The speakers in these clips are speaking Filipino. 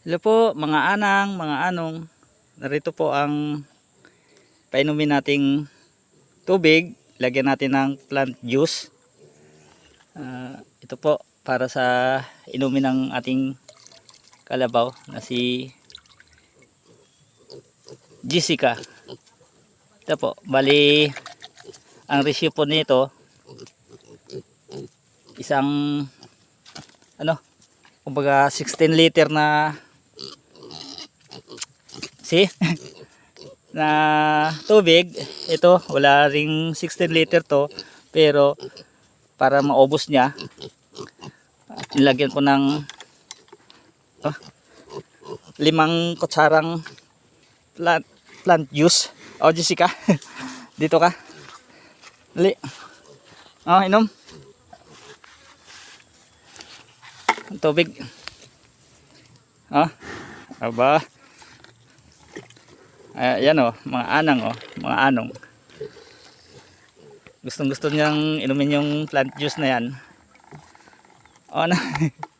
Hello po mga anang, mga anong. Narito po ang painumin nating tubig. Lagyan natin ng plant juice. Ah, ito po para sa inumin ng ating kalabaw na si Jessica. Ito po, bali ang ratio po nito isang ano kumbaga 16 liter na see na tubig ito wala ring 16 liter to pero para maubos niya nilagyan ko ng oh, limang kutsarang plant, plant juice. O Jessica dito ka. Dali. Oh inom. Tubig. Oh aba Ayan oh, mga anang oh, mga anong. Gustong gusto niyang inumin yung plant juice na yan. Oh, na.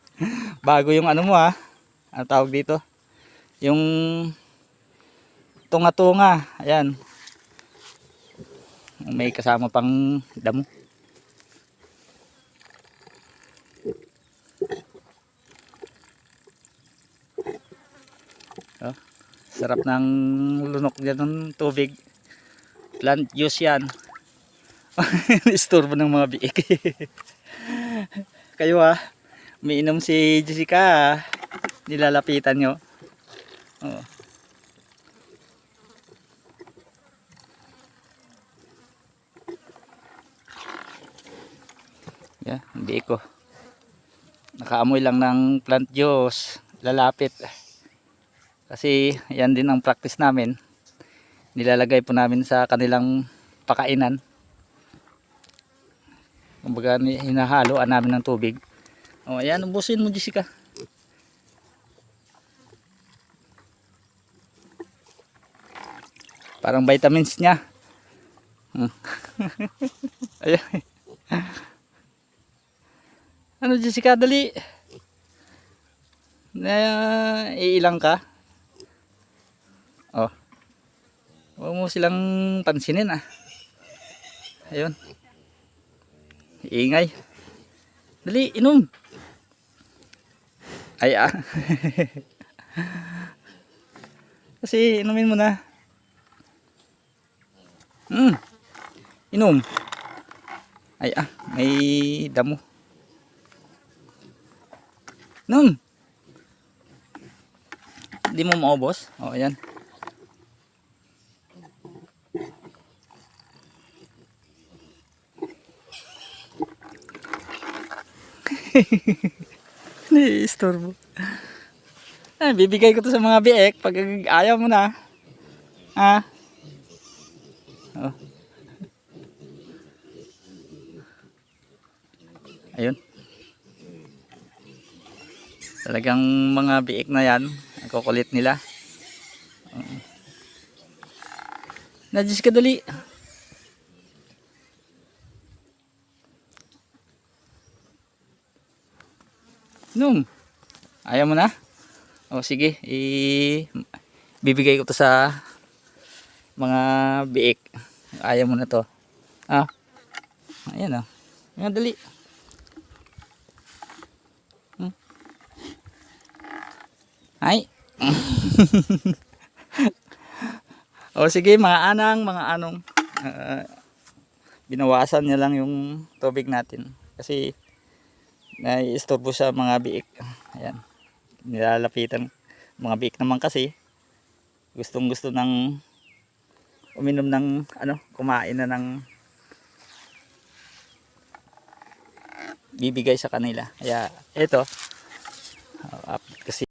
Bago yung ano mo ah. Ano tawag dito? Yung tunga-tunga. Ayan. May kasama pang damo. Sarap ng lunok dyan ng tubig. Plant juice yan. Istorbo ng mga biik. Kayo ha, umiinom si Jessica ha. Nilalapitan nyo. Oh. Yeah, hindi ko. Nakaamoy lang ng plant juice. Lalapit. Kasi yan din ang practice namin. Nilalagay po namin sa kanilang pakainan. Kumbaga hinahaloan namin ng tubig. O ayan, ubusin mo Jessica. Parang vitamins niya. Hmm. ano Jessica, dali. Na iilang ka? Oh. Huwag mo silang pansinin ah. Ayun. Ingay. Dali, inom. Ay ah. Kasi inumin mo na. Hmm. Inom. Ay ah, may damo. Inom. Hindi mo maubos? O, ayan. Ni-istorbo. Ay, bibigay ko to sa mga biek pag ayaw mo na. Ha? Oh. Ayun. Talagang mga biik na yan. Ang kukulit nila. Oo. Najis ka dali. Nung. Ayaw mo na? O sige, i bibigay ko to sa mga biik. Ayaw mo na to. Ah. Ayan oh. Ayan dali. Hmm. Ay. o sige, mga anang, mga anong. ah, binawasan niya lang yung tubig natin. Kasi naiistorbo sa mga biik. Ayan. Nilalapitan. Mga biik naman kasi gustong gusto ng uminom ng ano, kumain na ng bibigay sa kanila. Kaya ito, kasi